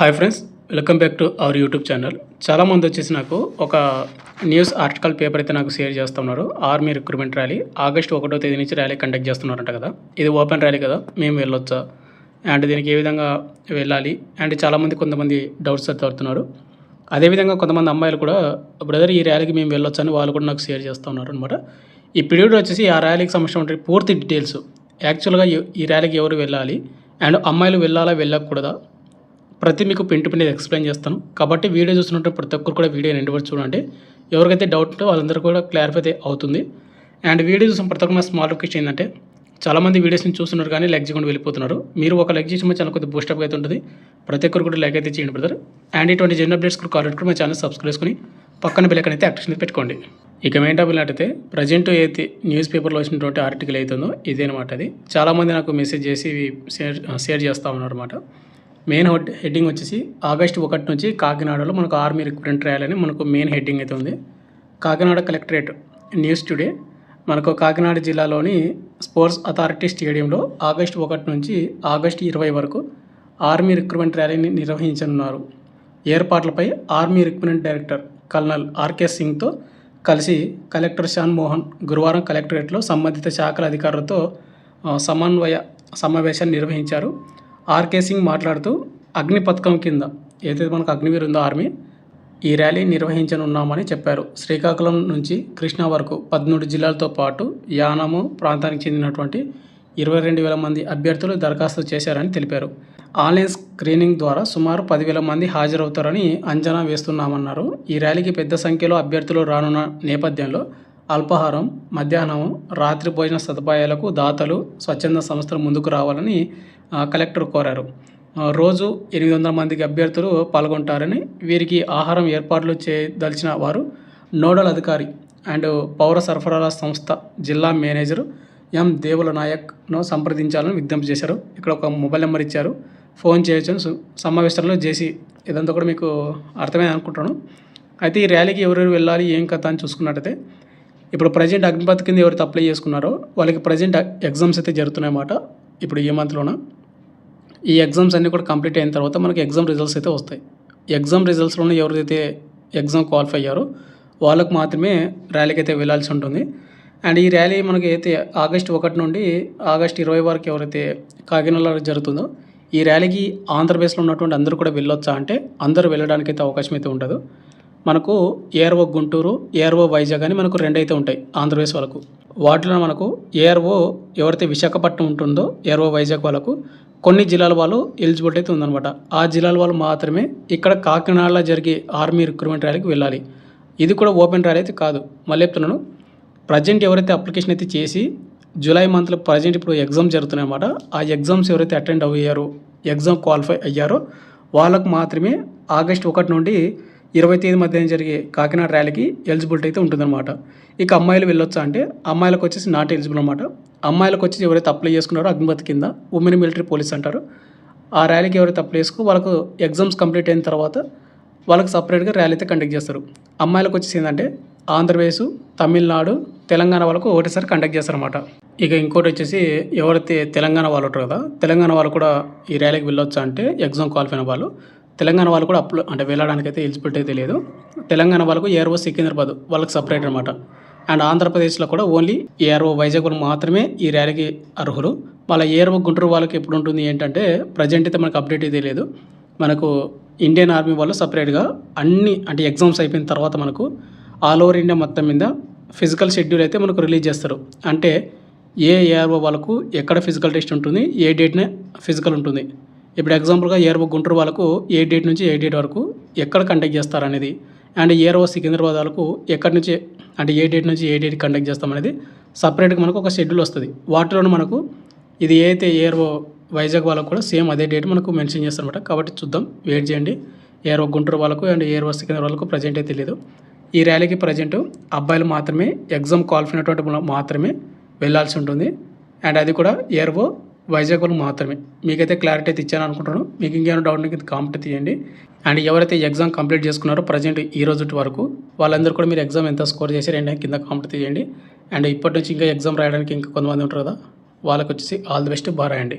Hi friends welcome back to our YouTube channel చాలామంది వచ్చేసి నాకు ఒక న్యూస్ ఆర్టికల్ పేపర్ అయితే నాకు షేర్ చేస్తున్నారు. ఆర్మీ రిక్రూట్మెంట్ ర్యాలీ ఆగస్టు ఒకటో తేదీ నుంచి ర్యాలీ కండక్ట్ చేస్తున్నారంట కదా. ఇది ఓపెన్ ర్యాలీ కదా మేము వెళ్ళొచ్చా? అండ్ దీనికి ఏ విధంగా వెళ్ళాలి? అండ్ చాలామంది కొంతమంది డౌట్స్ అయితే అవుతున్నారు అదేవిధంగా కొంతమంది అమ్మాయిలు కూడా బ్రదర్ ఈ ర్యాలీకి మేము వెళ్ళొచ్చు అని వాళ్ళు కూడా నాకు షేర్ చేస్తున్నారు అనమాట ఈ పీరియడ్ వచ్చేసి ఆ ర్యాలీకి సంబంధించిన పూర్తి డీటెయిల్స్ యాక్చువల్గా ఈ ర్యాలీకి ఎవరు వెళ్ళాలి? అండ్ అమ్మాయిలు వెళ్ళాలా వెళ్ళకూడదా? ప్రతి మీకు పిండి పిండి ఎక్స్ప్లెయిన్ చేస్తాను. కాబట్టి వీడియో చూస్తున్నట్టు ప్రతి ఒక్కరు కూడా వీడియో ఎండ్ వరకు చూడండి. ఎవరికైతే డౌట్ ఉంటే వాళ్ళందరూ కూడా క్లారిఫై అవుతుంది. అండ్ వీడియో చూసిన ప్రతి ఒక్కరు స్మాల్ రిక్వెస్ట్ ఏంటంటే చాలామంది వీడియోస్ని చూస్తున్నారు కానీ లైక్ చేయకుండా వెళ్ళిపోతున్నారు. మీరు ఒక లైక్ చేసి మా ఛానల్ కొద్దిగా బూస్టప్ అయితే ఉంటుంది. ప్రతి ఒక్కరు కూడా లైక్ అయితే చేయండి బ్రదర్ అండ్ ఇటువంటి జన్ అప్డేట్స్ కూడా కాల్ మా ఛానల్ సబ్స్క్రైబ్ చేసుకుని పక్కన బెల్లకన్ అయితే యాక్షన్ పెట్టుకోండి. ఇక మెయిన్ టాపిక్ అయితే ప్రజెంట్ అయితే న్యూస్ పేపర్లో వచ్చినటువంటి ఆర్టికల్ అవుతుందో ఇదేనమాట అది. చాలామంది నాకు మెసేజ్ చేసి షేర్ షేర్ చేస్తూ ఉన్నారు అనమాట మెయిన్ హెడ్ హెడ్డింగ్ వచ్చేసి ఆగస్టు ఒకటి నుంచి కాకినాడలో మనకు ఆర్మీ రిక్రూట్మెంట్ రాయాలని మనకు మెయిన్ హెడ్డింగ్ అయితే ఉంది. కాకినాడ కలెక్టరేట్ న్యూస్ టుడే మనకు కాకినాడ జిల్లాలోని స్పోర్ట్స్ అథారిటీ స్టేడియంలో ఆగస్టు ఒకటి నుంచి ఆగస్టు ఇరవై వరకు ఆర్మీ రిక్రూట్మెంట్ ర్యాలీని నిర్వహించనున్నారు. ఏర్పాట్లపై army recruitment director colonel R K సింగ్తో కలిసి కలెక్టర్ షాన్ మోహన్ గురువారం కలెక్టరేట్లో సంబంధిత శాఖల అధికారులతో సమన్వయ సమావేశాన్ని నిర్వహించారు. ఆర్కే సింగ్ మాట్లాడుతూ అగ్ని పథకం కింద ఏదైతే మనకు అగ్నివీర్ ఉందో ఆర్మీ ఈ ర్యాలీ నిర్వహించనున్నామని చెప్పారు. శ్రీకాకుళం నుంచి కృష్ణా వరకు పదమూడు జిల్లాలతో పాటు యానము ప్రాంతానికి చెందినటువంటి ఇరవై రెండు వేల మంది అభ్యర్థులు దరఖాస్తు చేశారని తెలిపారు. ఆన్లైన్ స్క్రీనింగ్ ద్వారా సుమారు పదివేల మంది హాజరవుతారని అంచనా వేస్తున్నామన్నారు. ఈ ర్యాలీకి పెద్ద సంఖ్యలో అభ్యర్థులు రానున్న నేపథ్యంలో అల్పాహారం మధ్యాహ్నం రాత్రి భోజన సదుపాయాలకు దాతలు స్వచ్ఛంద సంస్థలు ముందుకు రావాలని కలెక్టర్ కోరారు. రోజు ఎనిమిది వందల మందికి అభ్యర్థులు పాల్గొంటారని వీరికి ఆహారం ఏర్పాట్లు చేయదలిచిన వారు నోడల్ అధికారి అండ్ పౌర సరఫరాల సంస్థ జిల్లా మేనేజరు ఎం దేవుల నాయక్ను సంప్రదించాలని విజ్ఞప్తి చేశారు. ఇక్కడ ఒక మొబైల్ నెంబర్ ఇచ్చారు. ఫోన్ చేయొచ్చు సు- సమావేశంలో చేసి ఇదంతా కూడా మీకు అర్థమైంది అనుకుంటాను. అయితే ఈ ర్యాలీకి ఎవరెవరు వెళ్ళాలి ఏం కథ అని చూసుకున్నట్టయితే ఇప్పుడు ప్రజెంట్ అగ్నిపథ్ కింద ఎవరైతే అప్లై చేసుకున్నారో వాళ్ళకి ప్రజెంట్ ఎగ్జామ్స్ అయితే జరుగుతున్నాయన్నమాట. ఇప్పుడు ఈ మంత్లోన? ఈ ఎగ్జామ్స్ అన్నీ కూడా కంప్లీట్ అయిన తర్వాత మనకి ఎగ్జామ్ రిజల్ట్స్ అయితే వస్తాయి. ఎగ్జామ్ రిజల్ట్స్లోనే ఎవరైతే ఎగ్జామ్ క్వాలిఫై అయ్యారో వాళ్ళకు మాత్రమే ర్యాలీకి అయితే వెళ్ళాల్సి ఉంటుంది. అండ్ ఈ ర్యాలీ మనకి అయితే ఆగస్ట్ ఒకటి నుండి ఆగస్ట్ ఇరవై వరకు ఎవరైతే కాకినాడలో జరుగుతుందో ఈ ర్యాలీకి ఆంధ్రప్రదేశ్లో ఉన్నటువంటి అందరూ కూడా వెళ్ళొచ్చా అంటే అందరూ వెళ్ళడానికి అయితే అవకాశం అయితే ఉండదు. మనకు ఏఆర్ఓ గుంటూరు ఏఆర్ఓ వైజాగ్ అని మనకు రెండు అయితే ఉంటాయి ఆంధ్రప్రదేశ్ వరకు వాటిలో మనకు ఏఆర్ఓ ఎవరైతే విశాఖపట్నం ఉంటుందో ఏఆర్ఓ వైజాగ్ వాళ్ళకు కొన్ని జిల్లాల వాళ్ళు ఎలిజిబిలిటీ అయితే ఉందన్నమాట. ఆ జిల్లాల వాళ్ళు మాత్రమే ఇక్కడ కాకినాడలో జరిగే ఆర్మీ రిక్రూట్మెంట్ ర్యాలీకి వెళ్ళాలి. ఇది కూడా ఓపెన్ ర్యాలీ అయితే కాదు. మళ్ళీ చెప్తున్నాను ప్రజెంట్ ఎవరైతే అప్లికేషన్ అయితే చేసి జూలై మంత్లో ప్రజెంట్ ఇప్పుడు ఎగ్జామ్ జరుగుతున్నాయన్నమాట ఆ ఎగ్జామ్స్ ఎవరైతే అటెండ్ అయ్యారో ఎగ్జామ్ క్వాలిఫై అయ్యారో వాళ్ళకు మాత్రమే ఆగస్ట్ ఒకటి నుండి ఇరవై తేదీ మధ్య జరిగే కాకినాడ ర్యాలీకి ఎలిజిబిలిటీ అయితే ఉంటుందన్నమాట. ఇక అమ్మాయిలు వెళ్ళొచ్చా అంటే అమ్మాయిలకు వచ్చేసి నాట్ ఎలిజిబుల్ అనమాట అమ్మాయిలకు వచ్చేసి ఎవరైతే అప్లై చేసుకున్నారో అగ్నిపథ్ కింద ఉమెన్ మిలిటరీ పోలీస్ అంటారు. ఆ ర్యాలీకి ఎవరైతే అప్లై చేసుకో వాళ్ళకు ఎగ్జామ్స్ కంప్లీట్ అయిన తర్వాత వాళ్ళకి సపరేట్గా ర్యాలీ అయితే కండక్ట్ చేస్తారు. అమ్మాయిలకు వచ్చేసి ఏంటంటే ఆంధ్రప్రదేశ్ తమిళనాడు తెలంగాణ వాళ్ళకు ఒకటేసారి కండక్ట్ చేస్తారన్నమాట. ఇక ఇంకోటి వచ్చేసి ఎవరైతే తెలంగాణ వాళ్ళు ఉంటారు కదా తెలంగాణ వాళ్ళు కూడా ఈ ర్యాలీకి వెళ్ళొచ్చా అంటే ఎగ్జామ్ క్వాలిఫైన వాళ్ళు. తెలంగాణ వాళ్ళు కూడా అప్లో అంటే వెళ్ళడానికి అయితే ఎలిజిబిలిటీ అయితే లేదు. తెలంగాణ వాళ్ళకు ఏఆర్ఓ సికింద్రాబాద్ వాళ్ళకి సపరేట్ అనమాట అండ్ ఆంధ్రప్రదేశ్లో కూడా ఓన్లీ ఏఆర్ఓ వైజాగ్ వాళ్ళు మాత్రమే ఈ ర్యాలీకి అర్హులు. వాళ్ళ ఏఆర్ఓ గుంటూరు వాళ్ళకి ఎప్పుడు ఉంటుంది ఏంటంటే ప్రజెంట్ అయితే మనకు అప్డేట్ అయితే లేదు. మనకు ఇండియన్ ఆర్మీ వాళ్ళు సపరేట్గా అన్ని అంటే ఎగ్జామ్స్ అయిపోయిన తర్వాత మనకు ఆల్ ఓవర్ ఇండియా మొత్తం మీద ఫిజికల్ షెడ్యూల్ అయితే మనకు రిలీజ్ చేస్తారు. అంటే ఏ ఏఆర్ఓ వాళ్ళకు ఎక్కడ ఫిజికల్ టెస్ట్ ఉంటుంది ఏ డేట్నే ఫిజికల్ ఉంటుంది. ఇప్పుడు ఎగ్జాంపుల్గా ఏఆర్ఓ గుంటూరు వాళ్ళకు ఏ డేట్ నుంచి ఏ డేట్ వరకు ఎక్కడ కండక్ట్ చేస్తారు అనేది అండ్ ఓ సికింద్రాబాద్ వాళ్ళకు ఎక్కడి నుంచి అంటే ఏ డేట్ నుంచి ఏ డేట్ కండక్ట్ చేస్తామనేది సపరేట్గా మనకు ఒక షెడ్యూల్ వస్తుంది. వాటిలోనే మనకు ఇది ఏదైతే అయితే వైజాగ్ వాళ్ళకు కూడా సేమ్ అదే డేట్ మనకు మెన్షన్ చేస్తారనమాట కాబట్టి చూద్దాం వెయిట్ చేయండి. ఏఆర్ఓ గుంటూరు వాళ్ళకు అండ్ ఏఆర్ఓ సికింద్రాబాద్ వాళ్ళకు ప్రజెంట్ అయితే తెలియదు ఈ ర్యాలీకి ప్రజెంట్ అబ్బాయిలు మాత్రమే ఎగ్జామ్ క్వాలిఫై అయినటువంటి మాత్రమే వెళ్ళాల్సి ఉంటుంది. అండ్ అది కూడా ఏర్వో వైజాగ్ వాళ్ళు మాత్రమే. మీకైతే క్లారిటీ అయితే ఇచ్చాను అనుకుంటున్నాను మీకు ఇంకేమైనా డౌట్ ఉంటే కామెంట్ తీయండి. అండ్ ఎవరైతే ఎగ్జామ్ కంప్లీట్ చేసుకున్నారో ప్రజెంట్ ఈ రోజు వరకు వాళ్ళందరూ కూడా మీరు ఎగ్జామ్ ఎంత స్కోర్ చేశారు కింద కామెంట్ తీయండి. అండ్ ఇప్పటి నుంచి ఇంకా ఎగ్జామ్ రాయడానికి ఇంకా కొంతమంది ఉంటారు కదా వాళ్ళకి వచ్చేసి ఆల్ ది బెస్ట్ బాగా రాయండి